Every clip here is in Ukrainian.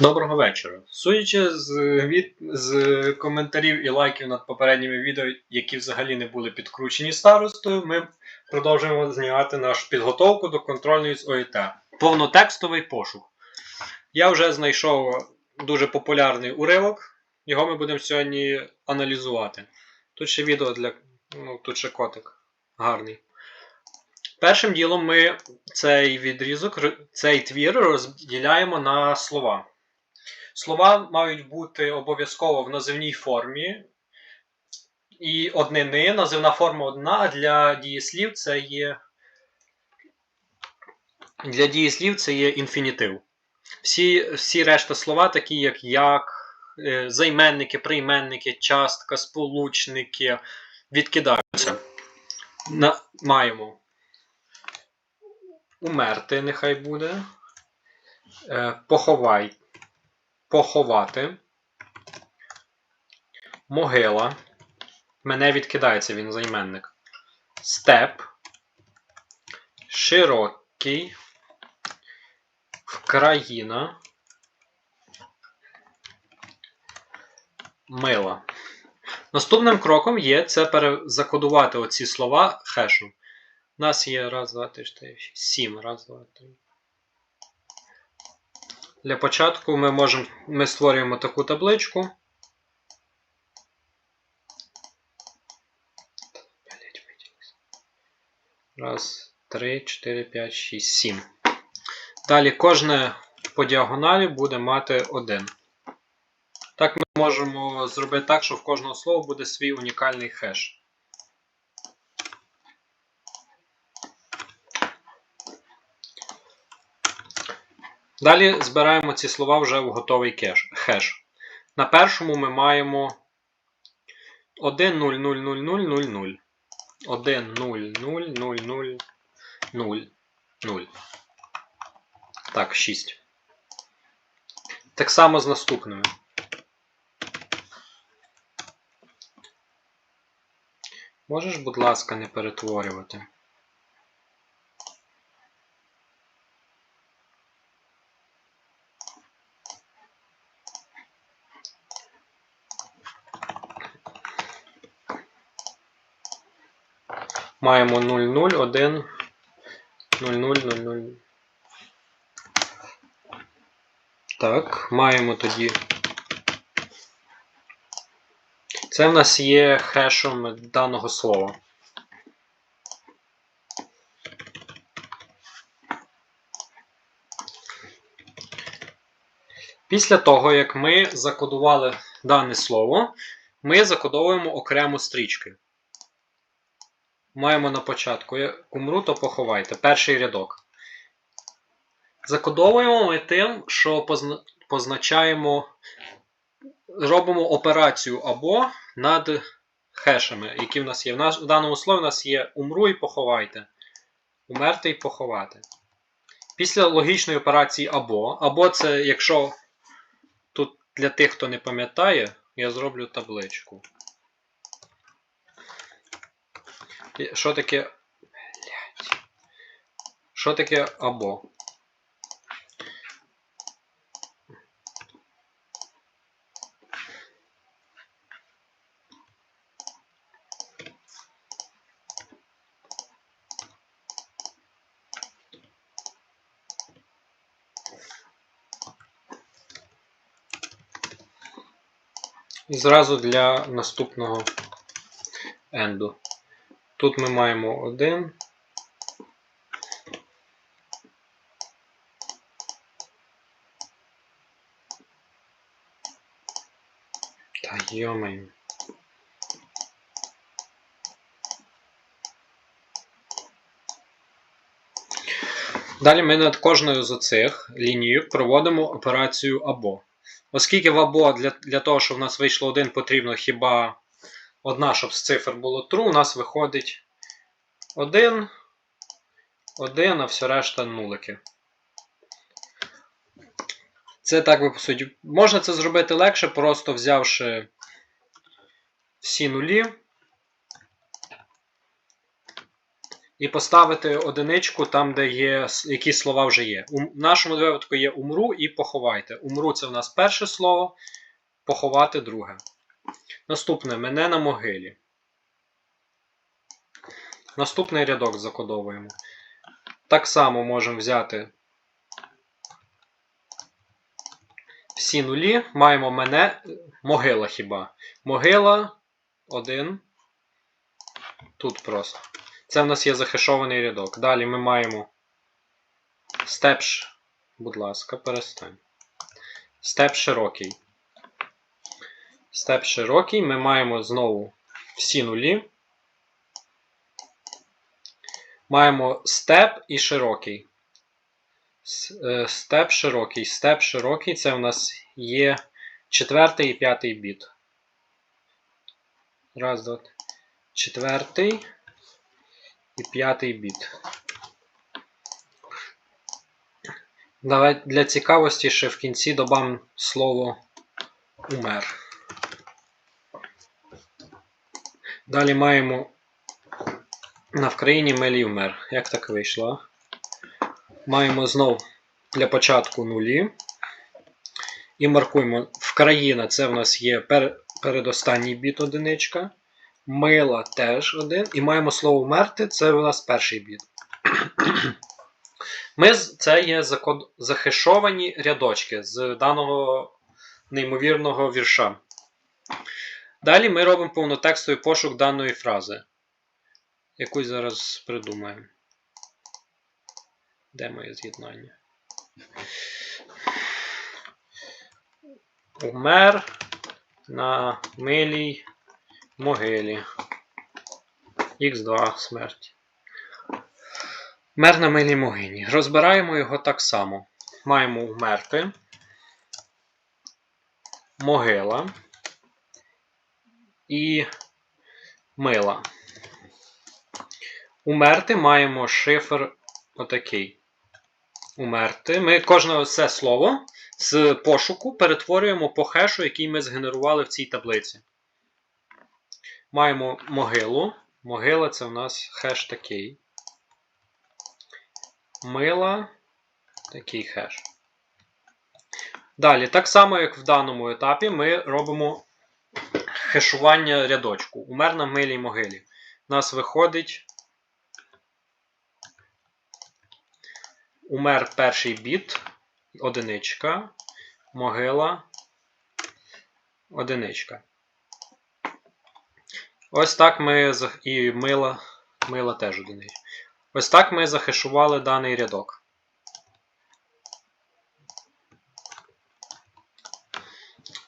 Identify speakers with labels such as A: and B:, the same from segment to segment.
A: Доброго вечора. Судячи з, від, з коментарів і лайків над попередніми відео, які взагалі не були підкручені старостою, ми продовжуємо знімати нашу підготовку до контрольної з ОІТ. Повнотекстовий пошук. Я вже знайшов дуже популярний уривок, його ми будемо сьогодні аналізувати. Тут ще відео для. Ну, тут ще котик гарний. Першим ділом ми цей відрізок, цей твір розділяємо на слова. Слова мають бути обов'язково в називній формі. І однини, називна форма одна, а для дієслів це є. Для дієслів це є інфінітив. Всі, всі решта слова, такі як як, е, займенники, прийменники, частка, сполучники, відкидаються. На, маємо умерти, нехай буде. Е, поховай, поховати. Могила. Мене відкидається він займенник. Степ. Широкий. Вкраїна. Мила. Наступним кроком є це перезакодувати оці слова хешу. У нас є раз, два, три, чотири, шість, сім. Раз, два, три. Для початку ми можемо. Ми створюємо таку табличку. Раз, три, чотири, п'ять, шість, сім. Далі кожне по діагоналі буде мати один. Так ми можемо зробити так, що в кожного слова буде свій унікальний хеш. Далі збираємо ці слова вже в готовий кеш, хеш. На першому ми маємо 1 0 0 0 0 0 0. 1 0 0 0 0 0 0. Так, 6. Так само з наступними. Можеш, будь ласка, не перетворювати. Маємо 0, 0, 1, 0, 0, 0, 0. Так, маємо тоді. Це в нас є хешом даного слова. Після того, як ми закодували дане слово, ми закодовуємо окремо стрічки. Маємо на початку. Умру, то поховайте. Перший рядок. Закодовуємо ми тим, що позначаємо, робимо операцію або над хешами, які в нас є. В, наш, в даному слові у нас є умру і поховайте. Умерти і поховати. Після логічної операції або, або це, якщо тут для тих, хто не пам'ятає, я зроблю табличку. І Що таке. Що таке або? І зразу для наступного енду. Тут ми маємо один. Та йомаю. Далі ми над кожною з оцих лінійок проводимо операцію або. Оскільки в або для, для того, щоб в нас вийшло один, потрібно хіба одна, щоб з цифр було true, у нас виходить 1, 1, а все решта нулики. Це так би по суті. Можна це зробити легше, просто взявши всі нулі. і поставити одиничку там, де є які слова вже є. У нашому випадку є умру і поховайте. Умру це в нас перше слово, поховати друге. Наступне мене на могилі. Наступний рядок закодовуємо. Так само можемо взяти всі нулі. Маємо мене, могила хіба. Могила 1. Тут просто. Це в нас є захешований рядок. Далі ми маємо степ, ш- будь ласка, перестань. Степ широкий. Степ широкий. Ми маємо знову всі нулі. Маємо степ і широкий. Е, Степ широкий. Степ широкий це в нас є четвертий і п'ятий біт. Раз, два. Четвертий і п'ятий біт. Давай для цікавості ще в кінці додам слово умер. Далі маємо на Вкраїні мелі вмер. Як так вийшло? Маємо знов для початку нулі. І маркуємо Вкраїна це в нас є пер, передостанній біт одиничка. Мила теж один. І маємо слово вмерти, це у нас перший біт. Ми, це є захешовані рядочки з даного неймовірного вірша. Далі ми робимо повнотекстовий пошук даної фрази. Якусь зараз придумаємо. Де моє з'єднання? Умер на милій могилі. Х2 смерть. Мер на милій могилі. Розбираємо його так само. Маємо вмерти. Могила. І мила. Умерти маємо шифр отакий. Умерти. Ми кожне це слово з пошуку перетворюємо по хешу, який ми згенерували в цій таблиці. Маємо могилу. Могила це у нас хеш такий. Мила такий хеш. Далі, так само, як в даному етапі, ми робимо хешування рядочку. Умер на милій могилі. У нас виходить. Умер перший біт, одиничка, могила, одиничка. Ось так ми і мила, мила теж одиничка. Ось так ми захешували даний рядок.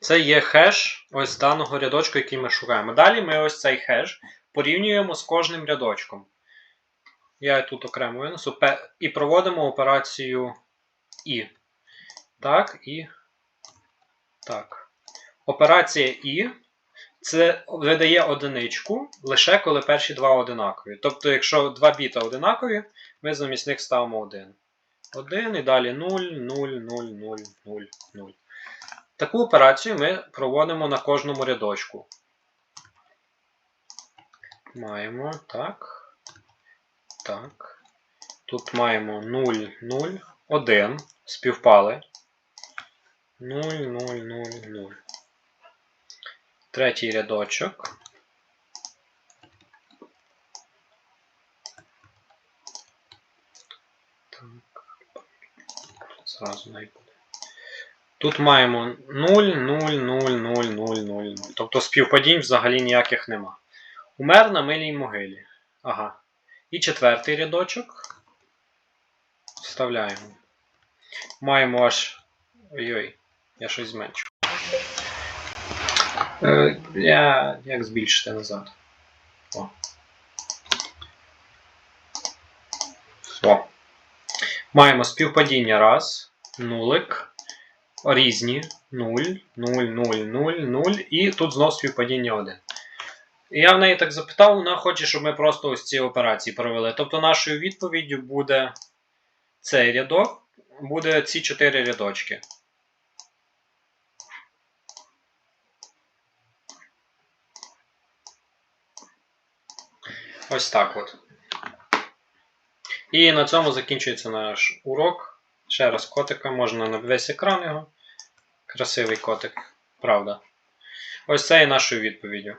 A: Це є хеш ось даного рядочку, який ми шукаємо. Далі ми ось цей хеш порівнюємо з кожним рядочком. Я тут окремо винесу. І проводимо операцію І. Так, і. Так. Операція І це видає одиничку лише коли перші два одинакові. Тобто, якщо два біта одинакові, ми замість них ставимо 1. 1 і далі 0, 0, 0, 0, 0, 0. Таку операцію ми проводимо на кожному рядочку. Маємо так. Так. Тут маємо 0, 0, 1. Співпали. 0, 0, 0, 0. Третій рядочок. Так. Зразу буде. Тут маємо 0, 0, 0, 0, 0, 0, 0. Тобто співпадінь взагалі ніяких нема. Умер на милій могилі. Ага. І четвертий рядочок. Вставляємо. Маємо аж. Ой-ой, я щось зменшу. Е, я... Як збільшити назад? О. О. Маємо співпадіння раз, нулик, різні 0, 0, 0, 0, 0, і тут знов співпадіння 1. І я в неї так запитав, вона хоче, щоб ми просто ось ці операції провели. Тобто нашою відповіддю буде цей рядок, буде ці 4 рядочки. Ось так от. І на цьому закінчується наш урок. Ще раз котика, можна на весь екран його. Красивий котик, правда. Ось це є нашою відповіддю.